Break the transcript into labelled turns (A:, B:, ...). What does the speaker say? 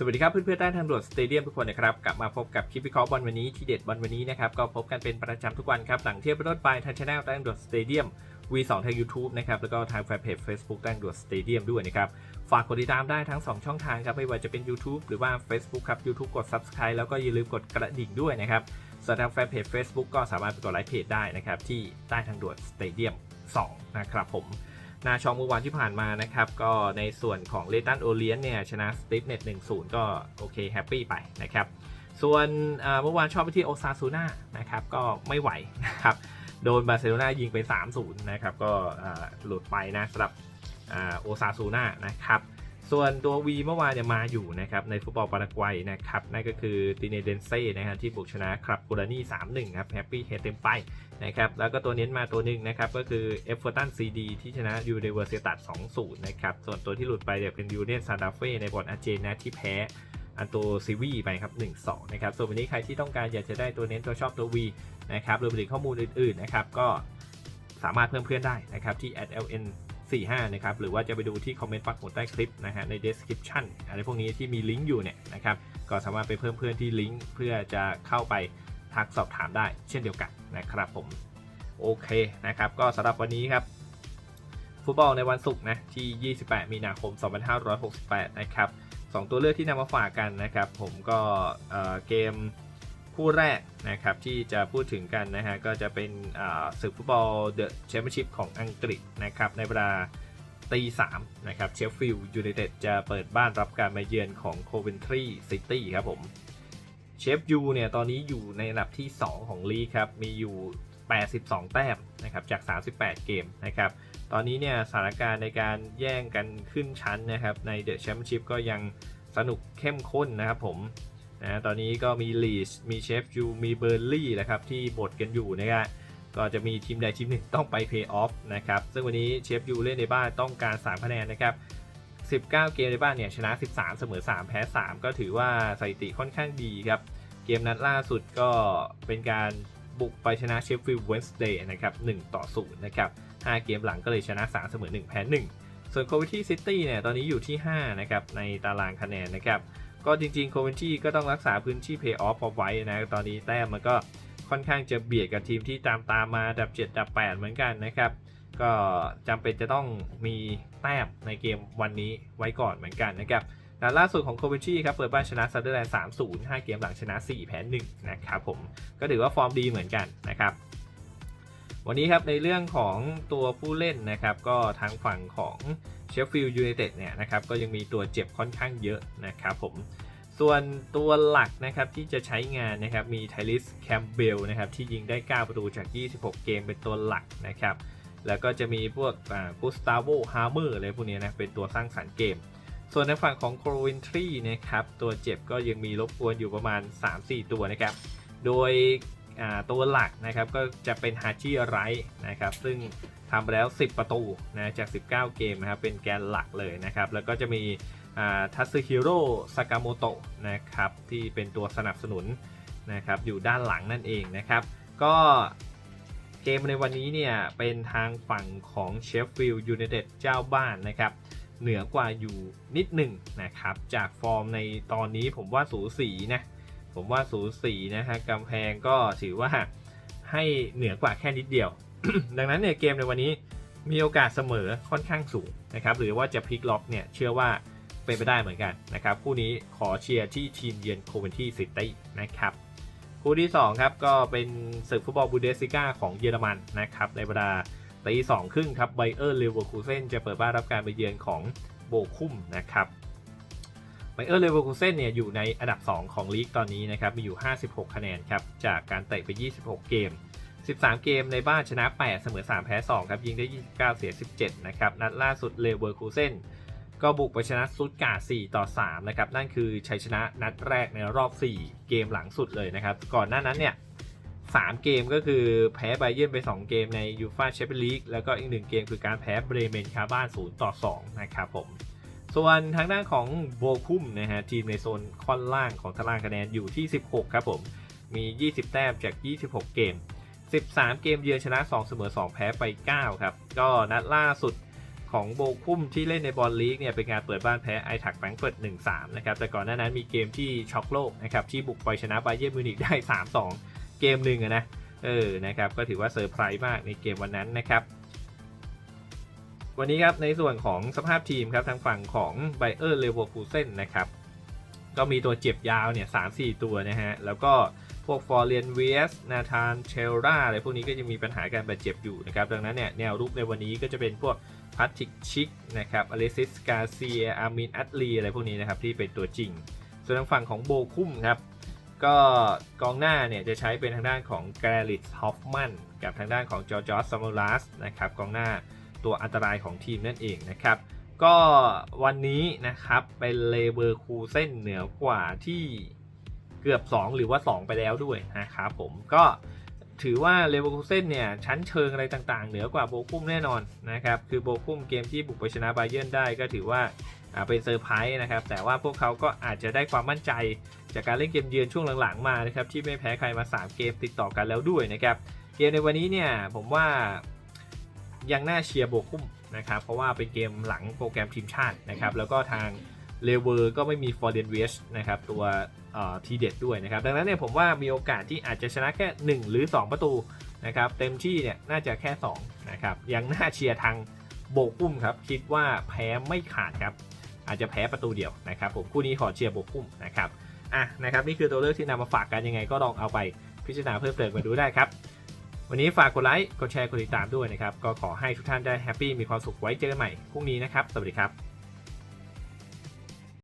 A: สวัสดีครับเพื่อนๆใต้ทางด่วนสเตเดียมทุกคนนะครับกลับมาพบกับคลิปวิเคราะห์บอลวันนี้ที่เด็ดบอลวันนี้นะครับก็พบกันเป็นประจำทุกวันครับหลังเที่ยงเป็นต้นไปทางช anel ใต้ทางด่วนสเตเดียม V2 ทาง YouTube นะครับแล้วก็ทางแฟนเพจ Facebook ใต้ทางด่วนสเตเดียมด้วยนะครับฝากกดติดตามได้ทั้ง 2 ช่องทางครับไม่ว่าจะเป็น YouTube หรือว่า Facebook ครับ YouTube กด Subscribe แล้วก็อย่าลืมกดกระดิ่งด้วยนะครับส่วนทางแฟนเพจ Facebook ก็สามารถไปกดไลค์เพจได้นะครับที่ใต้ทางด่วนสเตเดียม2นะครับผม นาชองเมื่อวานที่ผ่านมานะครับ ก็ในส่วนของเลตันโอเลียนเนี่ยชนะสติฟเน็ต1-0ก็โอเคแฮปปี้ไปนะครับ ส่วนเมื่อวานชอบไปที่โอซาซูน่านะครับก็ไม่ไหวนะครับโดนบาร์เซโลนายิงไป 3-0 นะครับ ก็หลุดไปนะสำหรับโอซาซูน่านะครับ ส่วนตัว V เมื่อวานเนี่ยมาอยู่นะครับในฟุตบอลปารากวัยนะครับนั่นก็คือติเนเดนเซ่นะครับที่บุกชนะครับกูรานี่3-1ครับแฮปปี้เฮดเต็มไปนะครับแล้วก็ตัวเน้นมาตัวหนึ่งนะครับก็คือเอฟเวอร์ตันซีดีที่ชนะยูเนเวอร์ซิตัด2-0นะครับส่วนตัวที่หลุดไปเนี่ยเป็นยูเนียนซานตาเฟ่ในบอลอาเจนนะที่แพ้อันโตซิวีไปครับ1-2นะครับส่วนวันนี้ใครที่ต้องการอยากจะได้ตัวเน้นตัวชอบตัว V นะครับรวมถึงข้อมูลอื่นๆนะครับก็สามารถเพิ่มเพื่อนได้นะครับที่ @ln 45 นะครับ หรือว่าจะไปดูที่คอมเมนต์ปักหมุดใต้คลิปนะฮะใน description อะไรพวกนี้ที่มีลิงก์อยู่เนี่ยนะครับก็สามารถไปเพิ่มเพื่อนที่ลิงก์เพื่อจะเข้าไปทักสอบถามได้ เช่นเดียวกันนะครับผมโอเคนะครับก็สำหรับวันนี้ครับฟุตบอลในวันศุกร์นะที่ 28 มีนาคม 2568 นะครับสองตัวเลือกที่นำมาฝากกันนะครับ ผมก็เอ่อเกม คู่แรกนะครับที่จะพูดถึงกันนะฮะก็จะเป็นศึกฟุตบอลเดอะแชมเปี้ยนชิพของอังกฤษนะครับในเวลาตีสามนะครับเชฟฟิลด์ยูไนเต็ดจะเปิดบ้านรับการมาเยือนของโคเวนทรีซิตี้ครับผมเชฟยูเนี่ยตอนนี้อยู่ในอันดับที่ 2 ของลีกครับ มีอยู่ 82 แต้มนะครับจาก 38 เกมนะครับตอนนี้เนี่ยสถานการณ์ในการแย่งกันขึ้นชั้นนะครับในเดอะแชมเปี้ยนชิพก็ยังสนุกเข้มข้นนะครับผม นะตอนนี้ก็มีลีชมีเชฟยูมีเบอร์ลี่นะครับที่บดกันอยู่นะครับก็จะมีทีมใดทีมหนึ่งต้องไปเพย์ออฟนะครับซึ่งวันนี้เชฟยูเล่นในบ้านต้องการ 3 คะแนนนะครับ19 เกมในบ้านเนี่ยชนะ 13 เสมอ 3 แพ้ 3 ก็ถือว่าสถิติค่อนข้างดีครับ เกมนัดล่าสุดก็เป็นการบุกไปชนะเชฟฟิลด์เวนสเดย์นะครับ1ต่อ 0 นะครับ 5 เกมหลังก็เลยชนะ 3 เสมอ 1 แพ้ 1 ส่วนโควิตี้ซิตี้เนี่ยตอนนี้อยู่ที่ 5 นะครับ ในตารางคะแนนนะครับ ก็จริงๆโคเวิตี้ก็ต้องรักษาพื้นที่เพย์ออฟเอาไว้นะตอนนี้แต้มมันก็ค่อนข้างจะเบียดกับทีมที่ตามตามมาดับ7ดับ8 เหมือนกันนะครับ ก็จำเป็นจะต้องมีแต้มในเกมวันนี้ไว้ก่อนเหมือนกันนะครับนัดล่าสุดของโคเวนทรีครับเปิดบ้านชนะซันเดอร์แลนด์3-0 5 เกมหลังชนะ 4 แพ้ 1 นะครับผม ก็ถือว่าฟอร์มดีเหมือนกันนะครับ วันนี้ครับในเรื่องของตัวผู้เล่นนะครับก็ทางฝั่งของเชฟฟิลด์ยูไนเต็ดเนี่ยนะครับก็ยังมีตัวเจ็บค่อนข้างเยอะนะครับผมส่วนตัวหลักนะครับที่จะใช้งานนะครับมีไทลิสแคมเบลนะครับที่ยิงได้ 9 ประตูจาก 26 เกมเป็นตัวหลักนะครับแล้วก็จะมีพวกกุสตาโวฮาร์เมอร์อะไรพวกนี้นะเป็นตัวสร้างสรรค์เกม ส่วนในฝั่งของโครวินทรีนะครับตัวเจ็บก็ยังมีรบกวนอยู่ประมาณ 3-4 ตัวนะครับโดย ตัวหลักนะครับก็จะเป็นฮาจิไรนะครับซึ่งทำไปแล้ว 10 ประตูนะจาก 19 เกมนะครับเป็นแกนหลักเลยนะครับแล้วก็จะมีทัตสึฮิโร่สากาโมโตะนะครับที่เป็นตัวสนับสนุนนะครับอยู่ด้านหลังนั่นเองนะครับ ก็เกมในวันนี้เนี่ยเป็นทางฝั่งของเชฟฟิลด์ยูไนเต็ดเจ้าบ้านนะครับเหนือกว่าอยู่นิดหนึ่งนะครับจากฟอร์มในตอนนี้ผมว่าสูสีนะ ผมว่าสูสีนะฮะกำแพงก็ถือว่าให้เหนือกว่าแค่นิดเดียว ดังนั้นเนี่ยเกมในวันนี้มีโอกาสเสมอค่อนข้างสูงนะครับ หรือว่าจะพลิกล็อกเนี่ยเชื่อว่าเป็นไปได้เหมือนกันนะครับ คู่นี้ขอเชียร์ที่ทีมเยือนโคเวนที่ซิตี้นะครับ คู่ที่ 2 ครับ ก็เป็นศึกฟุตบอลบูเดสซิก้าของเยอรมันนะครับ ในเวลาตีสองครึ่งครับไบเออร์เลเวอร์คูเซนจะเปิดบ้านรับการไปเยือนของโบคุมนะครับ ไบเออร์เลเวอร์คูเซนเนี่ยอยู่ในอันดับ 2 ของลีกตอนนี้นะครับ มีอยู่ 56 คะแนนครับ จากการเตะไป 26 เกม 13 เกมในบ้านชนะ 8 เสมอ 3 แพ้ 2 ครับ ยิงได้ 29 เสีย 17 นะครับ นัดล่าสุดเลเวอร์คูเซนก็บุกไปชนะซุดการ์4ต่อ 3 นะครับ นั่นคือชัยชนะนัดแรกในรอบ 4 เกมหลังสุดเลยนะครับ ก่อนหน้านั้นเนี่ย3เกมก็คือแพ้ไบเยนไป 2 เกมในยูฟาแชมเปี้ยนลีกแล้วก็อีก 1 เกมคือการแพ้เบรเมนคาบ้าน 0 ต่อ 2 นะครับผม ส่วนทางด้านของโบคุมนะฮะทีมในโซนค่อนล่างของตารางคะแนนอยู่ที่ 16 ครับผมมี 20 แต้มจาก 26 เกม 13 เกมเยือนชนะ 2 เสมอ 2 แพ้ไป 9 ครับ ก็นัดล่าสุดของโบคุ้มที่เล่นในบอลลีกเนี่ยเป็นการเปิดบ้านแพ้ไอทักแฟรงก์เฟิร์ต1-3 นะครับ แต่ก่อนหน้านั้นมีเกมที่ช็อกโลกนะครับ ที่บุกไปชนะไบเยร์นมิวนิกได้ 3-2 เกมหนึ่งอะนะ เออ นะครับ ก็ถือว่าเซอร์ไพรส์มากในเกมวันนั้นนะครับ วันนี้ครับในส่วนของสภาพทีมครับทางฝั่งของไบเออร์เลเวอร์คูเซนนะครับก็มีตัวเจ็บยาวเนี่ยสามสี่ตัวนะฮะ แล้วก็พวกฟอร์เรียนเวสนาธานเชลราอะไรพวกนี้ก็จะมีปัญหาการบาดเจ็บอยู่นะครับ ดังนั้นเนี่ยแนวรุกในวันนี้ก็จะเป็นพวกพัตติกชิกนะครับอเลซิสกาเซียอามินอัตลีอะไรพวกนี้นะครับที่เป็นตัวจริง ส่วนทางฝั่งของโบคุ้มครับก็กองหน้าเนี่ยจะใช้เป็นทางด้านของแกรลิตฮอฟมันกับทางด้านของจอร์จอสซัมเมอรัสนะครับกองหน้า ตัวอันตรายของทีมนั่นเองนะครับ ก็วันนี้นะครับเป็นเลเวอร์คูเซนเหนือกว่าที่เกือบ 2 หรือว่า 2 ไปแล้วด้วยนะครับผมก็ถือว่าเลเวอร์คูเซนเนี่ยชั้นเชิงอะไรต่างๆ เหนือกว่าโบกุ้มแน่นอนนะครับคือโบกุ้มเกมที่บุกไปชนะไบเยร์นได้ก็ถือว่าอ่าเป็นเซอร์ไพรส์นะครับแต่ว่าพวกเขาก็อาจจะได้ความมั่นใจจากการเล่นเกมเยือนช่วงหลังๆมานะครับที่ไม่แพ้ใครมา 3 เกมติดต่อกันแล้วด้วยนะครับเกมในวันนี้เนี่ยผมว่า ยังน่าเชียร์โบกุ้มนะครับเพราะว่าเป็นเกมหลังโปรแกรมทีมชาตินะครับแล้วก็ทางเลเวอร์ก็ไม่มีฟอร์เรนเวสนะครับตัวทีเด็ดด้วยนะครับดังนั้นเนี่ยผมว่ามีโอกาสที่อาจจะชนะแค่ 1 หรือ 2 ประตูนะครับเต็มที่เนี่ยน่าจะแค่2นะครับยังน่าเชียร์ทางโบกุ้มครับคิดว่าแพ้ไม่ขาดครับอาจจะแพ้ประตูเดียวนะครับผมคู่นี้ขอเชียร์โบกุ้มนะครับอะนะครับนี่คือตัวเลือกที่นำมาฝากกันยังไงก็ลองเอาไปพิจารณาเพิ่มเติมมาดูได้ครับ วันนี้ฝากกดไลค์ กดแชร์ กดติดตามด้วยนะครับ ก็ขอให้ทุกท่านได้แฮปปี้ มีความสุขไว้เจอกันใหม่พรุ่งนี้นะครับ สวัสดีครับ